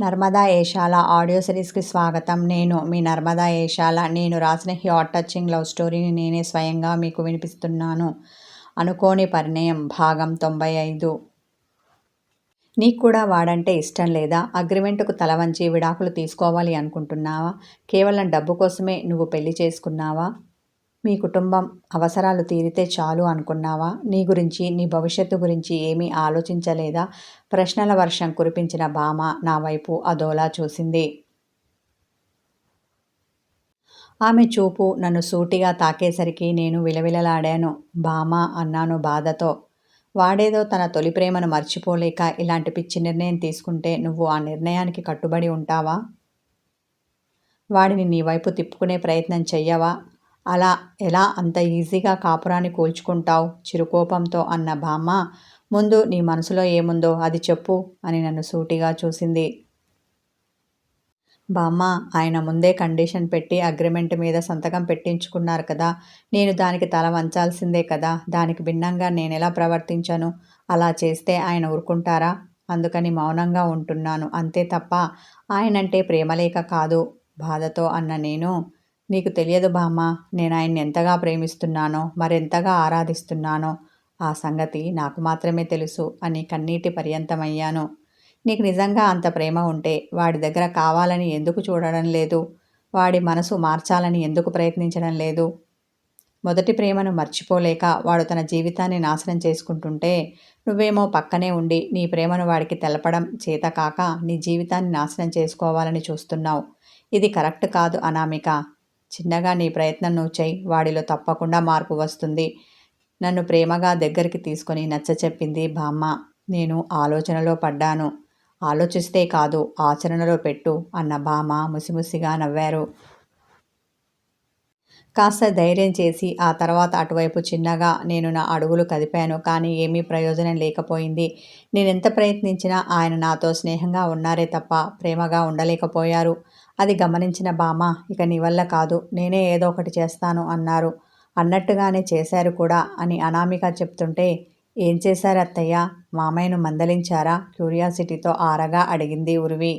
Narmada Eshala audio సిరీస్కి స్వాగతం. నేను మీ నర్మదా ఏషాల. నేను రాసిన హాట్ టచింగ్ లవ్ స్టోరీని నేనే స్వయంగా మీకు వినిపిస్తున్నాను. అనుకోని పరిణయం భాగం తొంభై ఐదు. నీకు కూడా వాడంటే ఇష్టం లేదా? అగ్రిమెంట్కు తల వంచి విడాకులు తీసుకోవాలి అనుకుంటున్నావా? కేవలం డబ్బు కోసమే నువ్వు పెళ్ళి చేసుకున్నావా? మీ కుటుంబం అవసరాలు తీరితే చాలు అనుకున్నావా? నీ గురించి నీ భవిష్యత్తు గురించి ఏమీ ఆలోచించలేదా? ప్రశ్నల వర్షం కురిపించిన భామ నా వైపు అదోలా చూసింది. ఆమె చూపు నన్ను సూటిగా తాకేసరికి నేను విలవిలలాడాను. భామ అన్నాను బాధతో. వాడేదో తన తొలి ప్రేమను మర్చిపోలేక ఇలాంటి పిచ్చి నిర్ణయం తీసుకుంటే నువ్వు ఆ నిర్ణయానికి కట్టుబడి ఉంటావా? వాడిని నీ వైపు తిప్పుకునే ప్రయత్నం చెయ్యవా? అలా ఎలా అంత ఈజీగా కాపురాన్ని కూల్చుకుంటావు? చిరుకోపంతో అన్న బామ్మ ముందు నీ మనసులో ఏముందో అది చెప్పు అని నన్ను సూటిగా చూసింది. బామ్మ ఆయన ముందే కండిషన్ పెట్టి అగ్రిమెంట్ మీద సంతకం పెట్టించుకున్నారు కదా నేను దానికి తల వంచాల్సిందే కదా దానికి భిన్నంగా నేను ఎలా ప్రవర్తించాను? అలా చేస్తే ఆయన ఊరుకుంటారా? అందుకని మౌనంగా ఉంటున్నాను అంతే తప్ప ఆయనంటే ప్రేమలేక కాదు బాధతో అన్న నేను నీకు తెలియదు బామ్మ నేను ఆయన్ని ఎంతగా ప్రేమిస్తున్నానో మరెంతగా ఆరాధిస్తున్నానో ఆ సంగతి నాకు మాత్రమే తెలుసు అని కన్నీటి పర్యంతమయ్యాను. నీకు నిజంగా అంత ప్రేమ ఉంటే వాడి దగ్గర కావాలని ఎందుకు చూడడం లేదు? వాడి మనసు మార్చాలని ఎందుకు ప్రయత్నించడం లేదు? మొదటి ప్రేమను మర్చిపోలేక వాడు తన జీవితాన్ని నాశనం చేసుకుంటుంటే నువ్వేమో పక్కనే ఉండి నీ ప్రేమను వాడికి తెలపడం చేత కాక నీ జీవితాన్ని నాశనం చేసుకోవాలని చూస్తున్నావు. ఇది కరెక్ట్ కాదు అనామిక. చిన్నగా నీ ప్రయత్నం నువ్వు చేయి. వాడిలో తప్పకుండా మార్పు వస్తుంది. నన్ను ప్రేమగా దగ్గరికి తీసుకొని నచ్చ చెప్పింది బామ్మ. నేను ఆలోచనలో పడ్డాను. ఆలోచిస్తే కాదు ఆచరణలో పెట్టు అన్న బామ్మ ముసిముసిగా నవ్వారు. కాస్త ధైర్యం చేసి ఆ తర్వాత అటువైపు చిన్నగా నేను నా అడుగులు కదిపాను. కానీ ఏమీ ప్రయోజనం లేకపోయింది. నేనెంత ప్రయత్నించినా ఆయన నాతో స్నేహంగా ఉన్నారే తప్ప ప్రేమగా ఉండలేకపోయారు. అది గమనించిన బామ ఇక నీ వల్ల కాదు నేనే ఏదో ఒకటి చేస్తాను అన్నారు. అన్నట్టుగానే చేశారు కూడా అని అనామిక చెప్తుంటే ఏం చేశారు అత్తయ్య? మామయ్యను మందలించారా? క్యూరియాసిటీతో ఆరగా అడిగింది ఉరివి.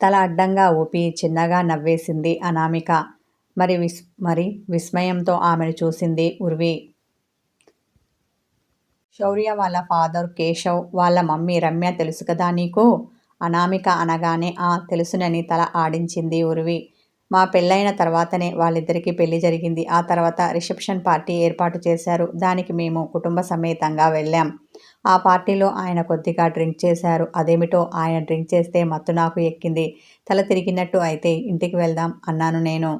తల అడ్డంగా ఊపి చిన్నగా నవ్వేసింది అనామిక. మరి విస్ మరి విస్మయంతో ఆమెను చూసింది ఉర్వి. శౌర్య వాళ్ళ ఫాదర్ కేశవ్ వాళ్ళ మమ్మీ రమ్య తెలుసు కదా నీకు అనామిక అనగానే ఆ తెలుసునని తల ఆడించింది ఉర్వి. మా పెళ్ళైన తర్వాతనే వాళ్ళిద్దరికీ పెళ్ళి జరిగింది. ఆ తర్వాత రిసెప్షన్ పార్టీ ఏర్పాటు చేశారు. దానికి మేము కుటుంబ సమేతంగా వెళ్ళాం. ఆ పార్టీలో ఆయన కొద్దిగా డ్రింక్ చేశారు. అదేమిటో ఆయన డ్రింక్ చేస్తే మత్తు నాకు ఎక్కింది. తల తిరిగినట్టు అయితే ఇంటికి వెళ్దాం అన్నాను నేను.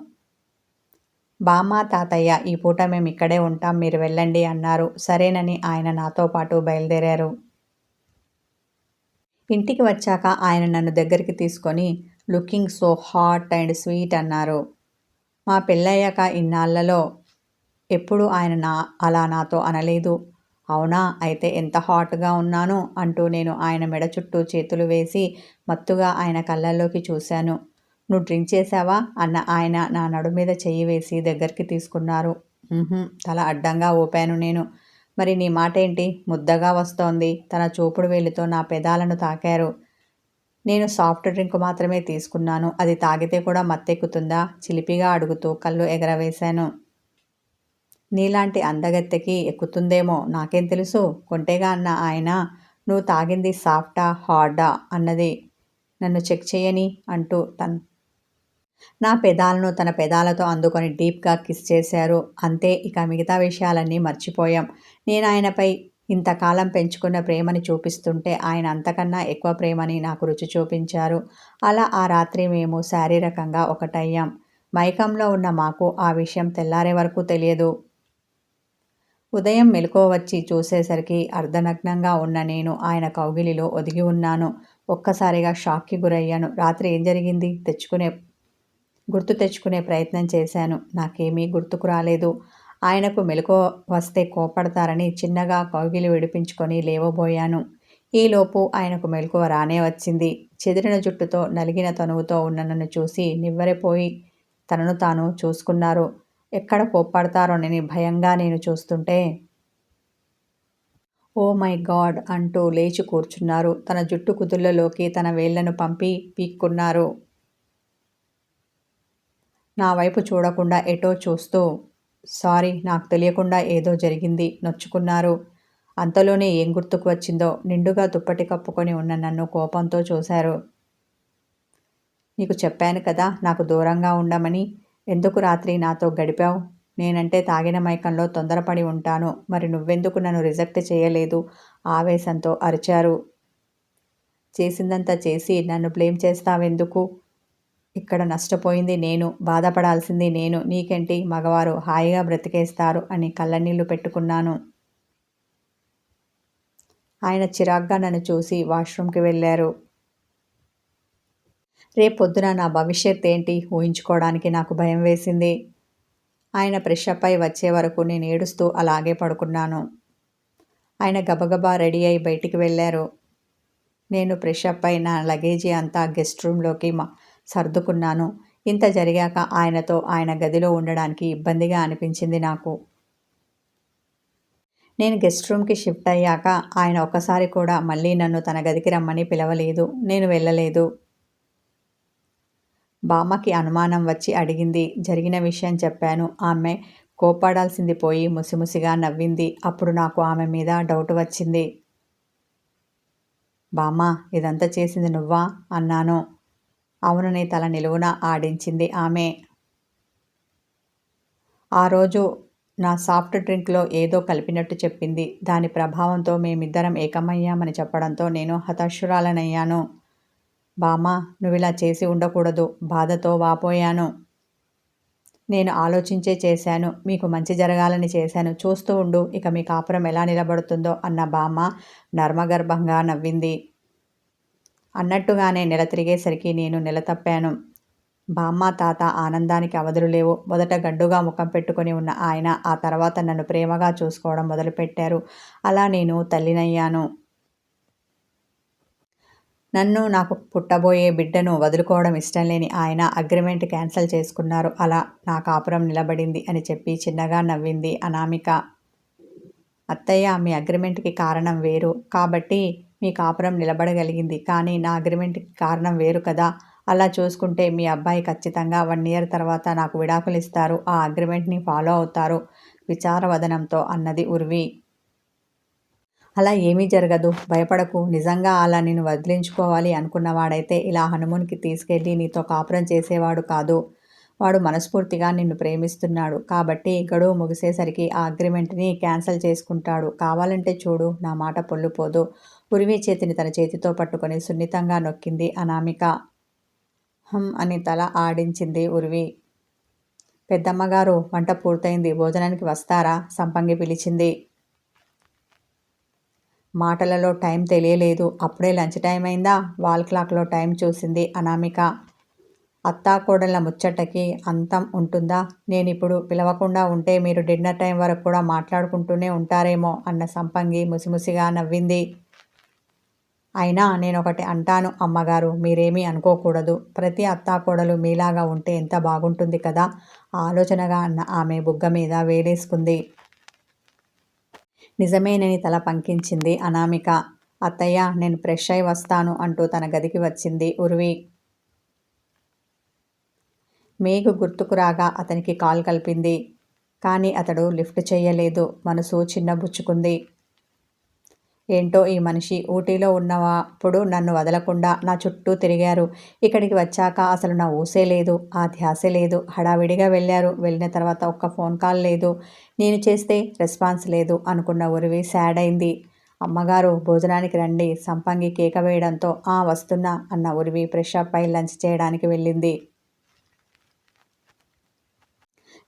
బామ్మ తాతయ్య ఈ పూట మేము ఇక్కడే ఉంటాం మీరు వెళ్ళండి అన్నారు. సరేనని ఆయన నాతో పాటు బయలుదేరారు. ఇంటికి వచ్చాక ఆయన నన్ను దగ్గరికి తీసుకొని looking so hot and sweet అన్నారు. మా పెళ్ళయ్యాక ఇన్నాళ్ళలో ఎప్పుడు ఆయన నా అలా నాతో అనలేదు. అవునా అయితే ఎంత హాట్గా ఉన్నాను? అంటూ నేను ఆయన మెడ చుట్టూ చేతులు వేసి మత్తుగా ఆయన కళ్ళల్లోకి చూశాను. నువ్వు డ్రింక్ చేశావా? అన్న ఆయన నా నడు మీద చెయ్యి వేసి దగ్గరికి తీసుకున్నారు. తల అడ్డంగా ఊపాను నేను. మరి నీ మాట ఏంటి ముద్దగా వస్తోంది. తన చూపుడు వేలితో నా పెదాలను తాకారు. నేను సాఫ్ట్ డ్రింక్ మాత్రమే తీసుకున్నాను. అది తాగితే కూడా మత్తెక్కుతుందా? చిలిపిగా అడుగుతూ కళ్ళు ఎగరవేశాను. నీలాంటి అందగత్తెకి ఎక్కుతుందేమో నాకేం తెలుసు? కొంటేగా అన్న ఆయన. నువ్వు తాగింది సాఫ్టా హార్డా? అన్నది. నన్ను చెక్ చేయని అంటూ తన్ నా పెదాలను తన పెదాలతో అందుకొని డీప్గా కిస్ చేశారు. అంతే ఇక మిగతా విషయాలన్నీ మర్చిపోయాం. నేను ఆయనపై ఇంతకాలం పెంచుకున్న ప్రేమని చూపిస్తుంటే ఆయన అంతకన్నా ఎక్కువ ప్రేమని నాకు రుచి చూపించారు. అలా ఆ రాత్రి మేము శారీరకంగా ఒకటయ్యాం. మైకంలో ఉన్న మాకు ఆ విషయం తెల్లారే వరకు తెలియదు. ఉదయం మెలకువ వచ్చి చూసేసరికి అర్ధనగ్నంగా ఉన్న నేను ఆయన కౌగిలిలో ఒదిగి ఉన్నాను. ఒక్కసారిగా షాక్కి గురయ్యాను. రాత్రి ఏం జరిగింది? తెచ్చుకునే గుర్తు తెచ్చుకునే ప్రయత్నం చేశాను. నాకేమీ గుర్తుకు రాలేదు. ఆయనకు మెలకు వస్తే కోపడతారని చిన్నగా కౌగిలి విడిపించుకొని లేవబోయాను. ఈలోపు ఆయనకు మెలకువ రానే వచ్చింది. చెదిరిన జుట్టుతో నలిగిన తనువుతో ఉన్న నన్ను చూసి నివ్వెరపోయి తనను తాను చూసుకున్నారు. ఎక్కడ కోప్పడతారోనని భయంగా నేను చూస్తుంటే ఓ మై గాడ్ అంటూ లేచి కూర్చున్నారు. తన జుట్టు కుదుళ్ళలోకి తన వేళ్ళను పంపి పీక్కున్నారు. నా వైపు చూడకుండా ఎటో చూస్తూ సారీ నాకు తెలియకుండా ఏదో జరిగింది నొచ్చుకున్నారు. అంతలోనే ఏం గుర్తుకు వచ్చిందో నిండుగా దుప్పటి కప్పుకొని ఉన్న నన్ను కోపంతో చూశారు. నీకు చెప్పాను కదా నాకు దూరంగా ఉండమని. ఎందుకు రాత్రి నాతో గడిపావు? నేనంటే తాగిన మైకంలో తొందరపడి ఉంటాను. మరి నువ్వెందుకు నన్ను రిజెక్ట్ చేయలేదు? ఆవేశంతో అరిచారు. చేసిందంతా చేసి నన్ను బ్లేమ్ చేస్తావెందుకు? ఇక్కడ నష్టపోయింది నేను బాధపడాల్సింది నేను నీకేంటి? మగవారు హాయిగా బ్రతికేస్తారు అని కళ్ళనీళ్ళు పెట్టుకున్నాను. ఆయన చిరాగ్గా నన్ను చూసి వాష్రూమ్కి వెళ్ళారు. రేపొద్దున నా భవిష్యత్ ఏంటి? ఊహించుకోవడానికి నాకు భయం వేసింది. ఆయన ప్రెషప్ అయి వచ్చే వరకు నేను ఏడుస్తూ అలాగే పడుకున్నాను. ఆయన గబగబా రెడీ అయి బయటికి వెళ్ళారు. నేను ఫ్రెషప్ అయి నా లగేజీ అంతా గెస్ట్ రూమ్లోకి మా సర్దుకున్నాను. ఇంత జరిగాక ఆయనతో ఆయన గదిలో ఉండడానికి ఇబ్బందిగా అనిపించింది నాకు. నేను గెస్ట్ రూమ్కి షిఫ్ట్ అయ్యాక ఆయన ఒకసారి కూడా మళ్ళీ నన్ను తన గదికి రమ్మని పిలవలేదు. నేను వెళ్ళలేదు. బామ్మకి అనుమానం వచ్చి అడిగింది. జరిగిన విషయం చెప్పాను. ఆమె కోపాడాల్సింది పోయి ముసిముసిగా నవ్వింది. అప్పుడు నాకు ఆమె మీద డౌట్ వచ్చింది. బామ్మ ఇదంతా చేసింది నువ్వా? అన్నాను. అవునని తల నిలువున ఆడించింది ఆమె. ఆ రోజు నా సాఫ్ట్ డ్రింక్లో ఏదో కలిపినట్టు చెప్పింది. దాని ప్రభావంతో మేమిద్దరం ఏకమయ్యామని చెప్పడంతో నేను హతాశురాలనయ్యాను. బామా నువ్వు ఇలా చేసి ఉండకూడదు. బాధతో వాపోయాను. నేను ఆలోచించే చేశాను. మీకు మంచి జరగాలని చేశాను. చూస్తూ ఉండు. ఇక మీ కాపురం ఎలా నిలబడుతుందో అన్న బామ్మ నర్మగర్భంగా నవ్వింది. అన్నట్టుగానే నెల తిరిగేసరికి నేను నెల తప్పాను. బామ్మ తాత ఆనందానికి అవధులు లేవు. మొదట గడ్డుగా ముఖం పెట్టుకుని ఉన్న ఆయన ఆ తర్వాత నన్ను ప్రేమగా చూసుకోవడం మొదలుపెట్టారు. అలా నేను తల్లినయ్యాను. నన్ను నాకు పుట్టబోయే బిడ్డను వదులుకోవడం ఇష్టం లేని ఆయన అగ్రిమెంట్ క్యాన్సిల్ చేసుకున్నారు. అలా నా కాపురం నిలబడింది అని చెప్పి చిన్నగా నవ్వింది అనామిక. అత్తయ్య మీ అగ్రిమెంట్కి కారణం వేరు. కాబట్టి మీ కాపురం నిలబడగలిగింది. కానీ నా అగ్రిమెంట్కి కారణం వేరు కదా. అలా చూసుకుంటే మీ అబ్బాయి ఖచ్చితంగా వన్ ఇయర్ తర్వాత నాకు విడాకులు ఇస్తారు. ఆ అగ్రిమెంట్ని ఫాలో అవుతారు. విచారవదనంతో అన్నది ఉర్వి. అలా ఏమీ జరగదు. భయపడకు. నిజంగా అలా నేను వదిలించుకోవాలి అనుకున్నవాడైతే ఇలా హనుమూన్కి తీసుకెళ్ళి నీతో కాపురం చేసేవాడు కాదు. వాడు మనస్ఫూర్తిగా నిన్ను ప్రేమిస్తున్నాడు. కాబట్టి గడువు ముగిసేసరికి ఆ అగ్రిమెంట్ని క్యాన్సిల్ చేసుకుంటాడు. కావాలంటే చూడు నా మాట పొల్లుపోదు. ఉరివి చేతిని తన చేతితో పట్టుకొని సున్నితంగా నొక్కింది అనామిక. హం అని తల ఆడించింది ఉరివి. పెద్దమ్మగారు వంట పూర్తయింది. భోజనానికి వస్తారా? సంపంగి పిలిచింది. మాటలలో టైం తెలియలేదు. అప్పుడే లంచ్ టైం అయిందా? వాల్ క్లాక్లో టైం చూసింది అనామిక. అత్తాకోడళ్ళ ముచ్చటకి అంతం ఉంటుందా? నేను ఇప్పుడు పిలవకుండా ఉంటే మీరు డిన్నర్ టైం వరకు కూడా మాట్లాడుకుంటూనే ఉంటారేమో అన్న సంపంగి ముసిముసిగా నవ్వింది. అయినా నేను ఒకటి అంటాను అమ్మగారు మీరేమీ అనుకోకూడదు. ప్రతి అత్తాకోడలు మీలాగా ఉంటే ఎంత బాగుంటుంది కదా? ఆలోచనగా అన్న ఆమె బుగ్గ మీద వేలేసుకుంది. నిజమేనని తల పంకించింది అనామిక. అత్తయ్య నేను ఫ్రెష్ అయి వస్తాను అంటూ తన గదికి వచ్చింది ఉర్వి. మేఘ గుర్తుకు రాగా అతనికి కాల్ కలిపింది. కానీ అతడు లిఫ్ట్ చేయలేదు. మనసు చిన్నబుచ్చుకుంది. ఏంటో ఈ మనిషి ఊటీలో ఉన్నప్పుడు నన్ను వదలకుండా నా చుట్టూ తిరిగారు. ఇక్కడికి వచ్చాక అసలు నా ఊసే లేదు ఆ ధ్యాసే లేదు. హడావిడిగా వెళ్ళారు. వెళ్ళిన తర్వాత ఒక్క ఫోన్ కాల్ లేదు. నేను చేస్తే రెస్పాన్స్ లేదు అనుకున్న ఉరివి సాడ్ అయింది. అమ్మగారు భోజనానికి రండి. సంపంగి కేక వేయడంతో ఆ వస్తున్నా అన్న ఉరివి ఫ్రెష్ అప్ అయి లంచ్ చేయడానికి వెళ్ళింది.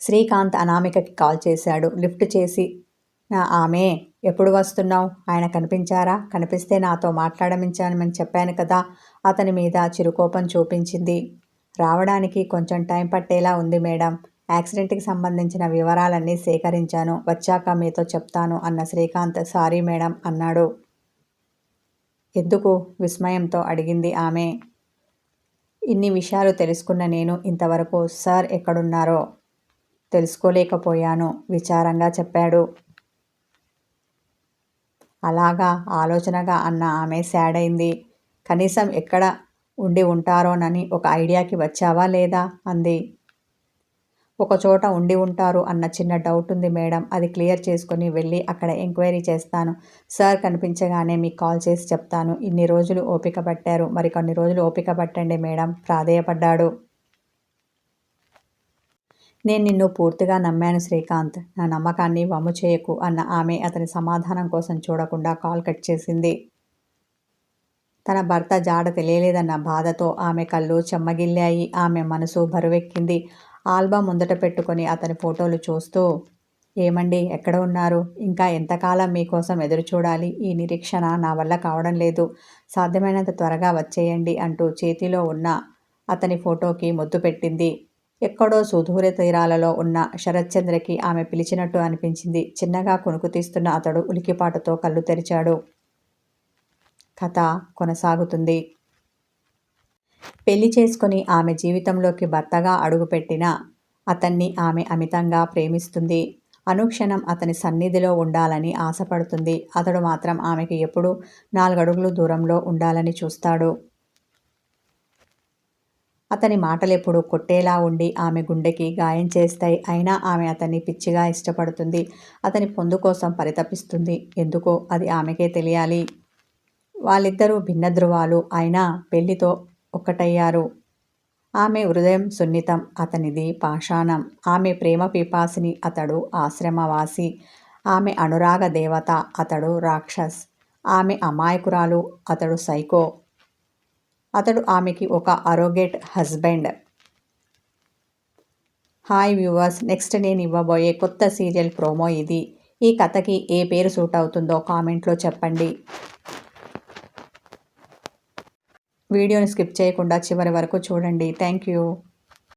శ్రీకాంత్ అనామికకి కాల్ చేశాడు. లిఫ్ట్ చేసి నా ఆమె ఎప్పుడు వస్తున్నావు? ఆయన కనిపించారా? కనిపిస్తే నాతో మాట్లాడమించానని చెప్పాను కదా. అతని మీద చిరుకోపం చూపించింది. రావడానికి కొంచెం టైం పట్టేలా ఉంది మేడం. యాక్సిడెంట్కి సంబంధించిన వివరాలన్నీ సేకరించాను. వచ్చాక మీతో చెప్తాను అన్న శ్రీకాంత్ సారీ మేడం అన్నాడు. ఎందుకు? విస్మయంతో అడిగింది ఆమె. ఇన్ని విషయాలు తెలుసుకున్న నేను ఇంతవరకు సార్ ఎక్కడున్నారో తెలుసుకోలేకపోయాను విచారంగా చెప్పాడు. అలాగా ఆలోచనగా అన్న ఆమె సాడ్ అయింది. కనీసం ఎక్కడ ఉండి ఉంటారోనని ఒక ఐడియాకి వచ్చావా లేదా? అంది. ఒక చోట ఉండి ఉంటారు అన్న చిన్న డౌట్ ఉంది మేడం. అది క్లియర్ చేసుకొని వెళ్ళి అక్కడ ఎంక్వైరీ చేస్తాను. సార్ కనిపించగానే మీకు కాల్ చేసి చెప్తాను. ఇన్ని రోజులు ఓపిక పట్టారు. మరికొన్ని రోజులు ఓపిక పట్టండి మేడం. ప్రాధేయపడ్డాడు. నేను నిన్ను పూర్తిగా నమ్మాను శ్రీకాంత్. నా నమ్మకాన్ని వమ్ము చేయకు అన్న ఆమె అతని సమాధానం కోసం చూడకుండా కాల్ కట్ చేసింది. తన భర్త జాడ తెలియలేదన్న బాధతో ఆమె కళ్ళు చెమ్మగిల్లాయి. ఆమె మనసు బరువెక్కింది. ఆల్బమ్ ముందట పెట్టుకొని అతని ఫోటోలు చూస్తూ ఏమండి ఎక్కడ ఉన్నారు? ఇంకా ఎంతకాలం మీకోసం ఎదురు చూడాలి? ఈ నిరీక్షణ నా వల్ల కావడం లేదు. సాధ్యమైనంత త్వరగా వచ్చేయండి అంటూ చేతిలో ఉన్న అతని ఫోటోకి ముద్దు పెట్టింది. ఎక్కడో సుదూర తీరాలలో ఉన్న శరత్చంద్రకి ఆమె పిలిచినట్టు అనిపించింది. చిన్నగా కొనుకు తీస్తున్న అతడు ఉలికిపాటుతో కళ్ళు తెరిచాడు. కథ కొనసాగుతుంది. పెళ్ళి చేసుకుని ఆమె జీవితంలోకి భర్తగా అడుగుపెట్టిన అతన్ని ఆమె అమితంగా ప్రేమిస్తుంది. అనుక్షణం అతని సన్నిధిలో ఉండాలని ఆశపడుతుంది. అతడు మాత్రం ఆమెకి ఎప్పుడూ నాలుగడుగులు దూరంలో ఉండాలని చూస్తాడు. అతని మాటలెప్పుడు కొట్టేలా ఉండి ఆమె గుండెకి గాయం చేస్తాయి. అయినా ఆమె అతన్ని పిచ్చిగా ఇష్టపడుతుంది. అతని పొందు కోసం పరితపిస్తుంది. ఎందుకో అది ఆమెకే తెలియాలి. వాళ్ళిద్దరూ భిన్న ధృవాలు. అయినా పెళ్ళితో ఒక్కటయ్యారు. ఆమె హృదయం సున్నితం. అతనిది పాషాణం. ఆమె ప్రేమ పిపాసిని. అతడు ఆశ్రమవాసి. ఆమె అనురాగ దేవత. అతడు రాక్షస్. ఆమె అమాయకురాలు. అతడు సైకో. అతడు ఆమెకి ఒక arrogant husband hi viewers next నేను ఇవ్వబోయే కొత్త సీరియల్ ప్రోమో ఇది. ఈ కథకి ఏ పేరు సూట్ అవుతుందో కామెంట్లో చెప్పండి. వీడియోని స్కిప్ చేయకుండా చివరి వరకు చూడండి. Thank you.